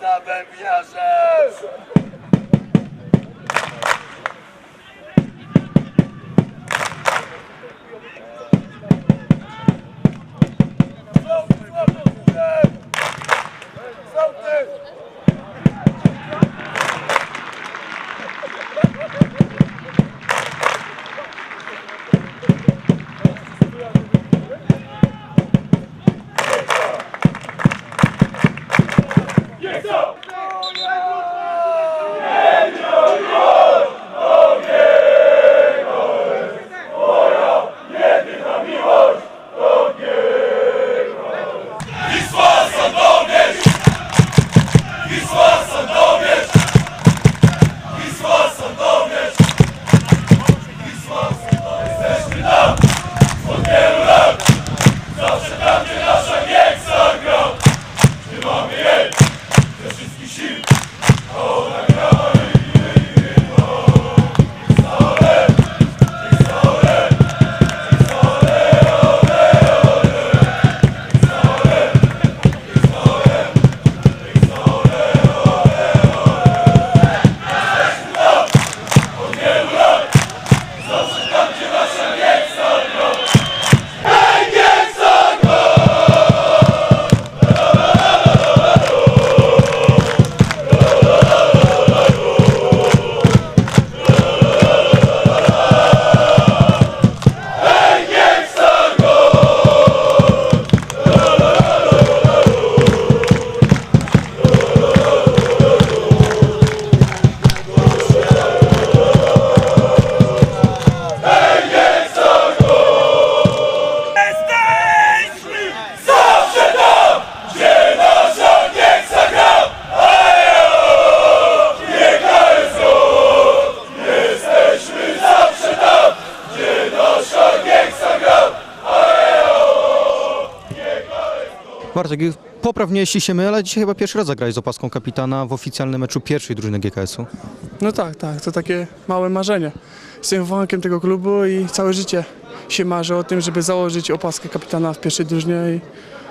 Za Bartek, poprawnie jeśli się mylę, ale dzisiaj chyba pierwszy raz zagrałeś z opaską kapitana w oficjalnym meczu pierwszej drużyny GKS-u. No tak, tak, to takie małe marzenie. Jestem wychowankiem tego klubu i całe życie się marzę o tym, żeby założyć opaskę kapitana w pierwszej drużynie i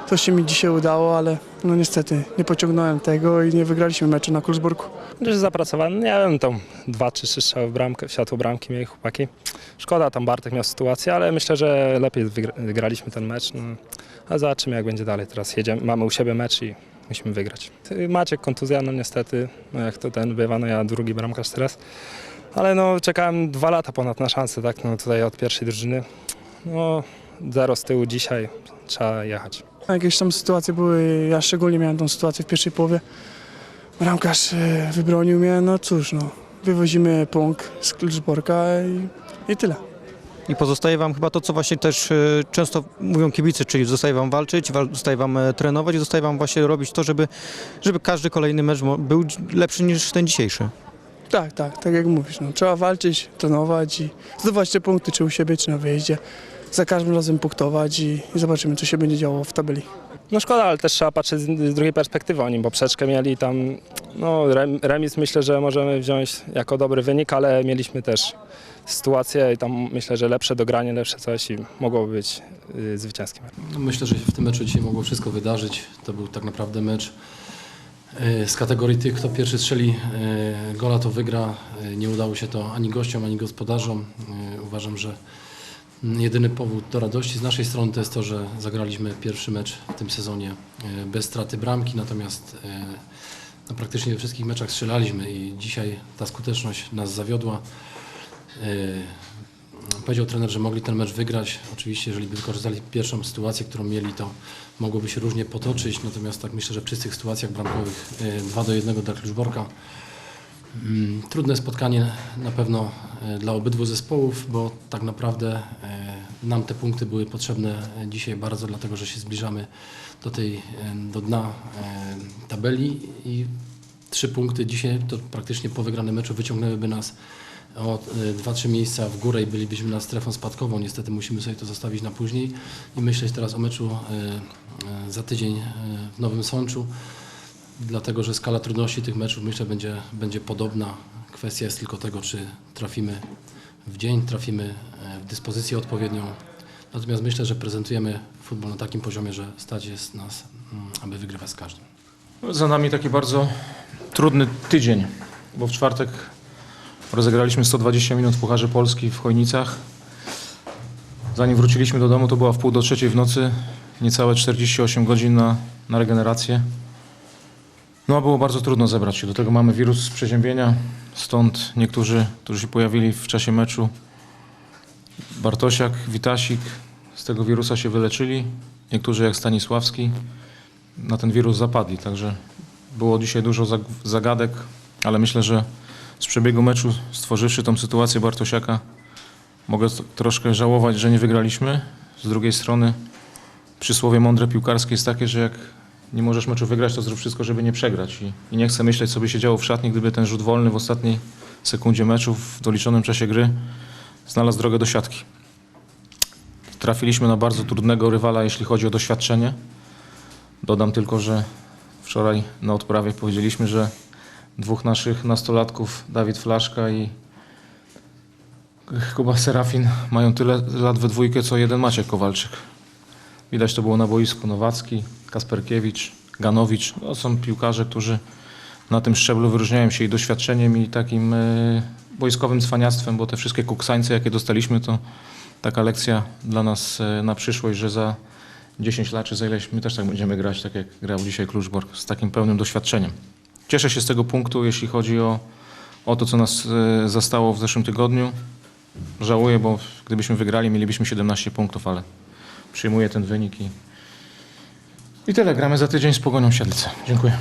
to się mi dzisiaj udało, ale no niestety nie pociągnąłem tego i nie wygraliśmy meczu na Kulsburgu. Gdzieś zapracowany, nie wiem, tam dwa czy trzy strzały w bramkę, w światło bramki mieli chłopaki. Szkoda, tam Bartek miał sytuację, ale myślę, że lepiej wygra- wygraliśmy ten mecz. No, a zobaczymy jak będzie dalej. Teraz jedziemy, mamy u siebie mecz i musimy wygrać. Maciek kontuzja, no niestety, no jak to ten bywa, no ja drugi bramkarz teraz. Ale no czekałem dwa lata ponad na szansę, tak, no tutaj od pierwszej drużyny. No zero z tyłu dzisiaj, trzeba jechać. Jakieś tam sytuacje były, ja szczególnie miałem tą sytuację w pierwszej połowie. Bramkarz e, wybronił mnie, no cóż, no, wywozimy punkt z Kulsburga i, i tyle. I pozostaje wam chyba to, co właśnie też e, często mówią kibice, czyli zostaje wam walczyć, wal- zostaje wam e, trenować i zostaje wam właśnie robić to, żeby, żeby każdy kolejny mecz był lepszy niż ten dzisiejszy. Tak, tak, tak jak mówisz, no, trzeba walczyć, trenować i zdobywać te punkty, czy u siebie, czy na wyjeździe. Za każdym razem punktować i, i zobaczymy, co się będzie działo w tabeli. No szkoda, ale też trzeba patrzeć z drugiej perspektywy. Oni poprzeczkę mieli tam, no rem- remis myślę, że możemy wziąć jako dobry wynik, ale mieliśmy też sytuację i tam myślę, że lepsze dogranie, lepsze coś i mogłoby być y, zwycięskim. No, Myślę, że się w tym meczu dzisiaj mogło wszystko wydarzyć. To był tak naprawdę mecz e, z kategorii tych, kto pierwszy strzeli e, gola, to wygra. E, Nie udało się to ani gościom, ani gospodarzom. Uważam, że jedyny powód do radości z naszej strony to jest to, że zagraliśmy pierwszy mecz w tym sezonie e, bez straty bramki, natomiast e, no, praktycznie we wszystkich meczach strzelaliśmy i dzisiaj ta skuteczność nas zawiodła. E, Powiedział trener, że mogli ten mecz wygrać. Oczywiście, jeżeli by wykorzystali pierwszą sytuację, którą mieli, to mogłoby się różnie potoczyć. Natomiast tak myślę, że w czystych sytuacjach bramkowych 2 do 1 dla Kluczborka. Mm, Trudne spotkanie na pewno e, dla obydwu zespołów, bo tak naprawdę e, nam te punkty były potrzebne e, dzisiaj bardzo, dlatego że się zbliżamy do tej, do dna tabeli i trzy punkty dzisiaj to praktycznie po wygranym meczu wyciągnęłyby nas o e, dwa, trzy miejsca w górę i bylibyśmy nad strefą spadkową. Niestety musimy sobie to zostawić na później i myśleć teraz o meczu za tydzień w Nowym Sączu, dlatego że skala trudności tych meczów myślę będzie, będzie podobna. Kwestia jest tylko tego, czy trafimy w dzień, trafimy e, w dyspozycję odpowiednią. Natomiast myślę, że prezentujemy futbol na takim poziomie, że stać jest nas, mm, aby wygrywać z każdym. Za nami taki bardzo trudny tydzień, bo w czwartek rozegraliśmy 120 minut w Pucharze Polski w Chojnicach. Zanim wróciliśmy do domu, to była w pół do trzeciej w nocy, niecałe 48 godzin na, na regenerację. No było bardzo trudno zebrać się. Do tego mamy wirus przeziębienia, stąd niektórzy, którzy się pojawili w czasie meczu, Bartosiak, Witasik, z tego wirusa się wyleczyli. Niektórzy jak Stanisławski na ten wirus zapadli, także było dzisiaj dużo zag- zagadek, ale myślę, że z przebiegu meczu, stworzywszy tą sytuację Bartosiaka, mogę troszkę żałować, że nie wygraliśmy. Z drugiej strony przysłowie mądre piłkarskie jest takie, że jak nie możesz meczu wygrać, to zrób wszystko, żeby nie przegrać. I, I nie chcę myśleć, co by się działo w szatni, gdyby ten rzut wolny w ostatniej sekundzie meczu, w doliczonym czasie gry, znalazł drogę do siatki. Trafiliśmy na bardzo trudnego rywala, jeśli chodzi o doświadczenie. Dodam tylko, że wczoraj na odprawie powiedzieliśmy, że dwóch naszych nastolatków, Dawid Flaszka i Kuba Serafin, mają tyle lat we dwójkę, co jeden Maciek Kowalczyk. Widać to było na boisku Nowacki, Kasperkiewicz, Ganowicz. To są piłkarze, którzy na tym szczeblu wyróżniają się i doświadczeniem, i takim e, boiskowym cwaniactwem, bo te wszystkie kuksańce, jakie dostaliśmy, to taka lekcja dla nas e, na przyszłość, że za 10 lat czy za ileś my też tak będziemy grać, tak jak grał dzisiaj Kluczbork, z takim pełnym doświadczeniem. Cieszę się z tego punktu, jeśli chodzi o, o to, co nas e, zastało w zeszłym tygodniu. Żałuję, bo gdybyśmy wygrali, mielibyśmy 17 punktów, ale przyjmuję ten wynik i, i tyle. Gramy za tydzień z Pogonią Siedlce. Dziękuję.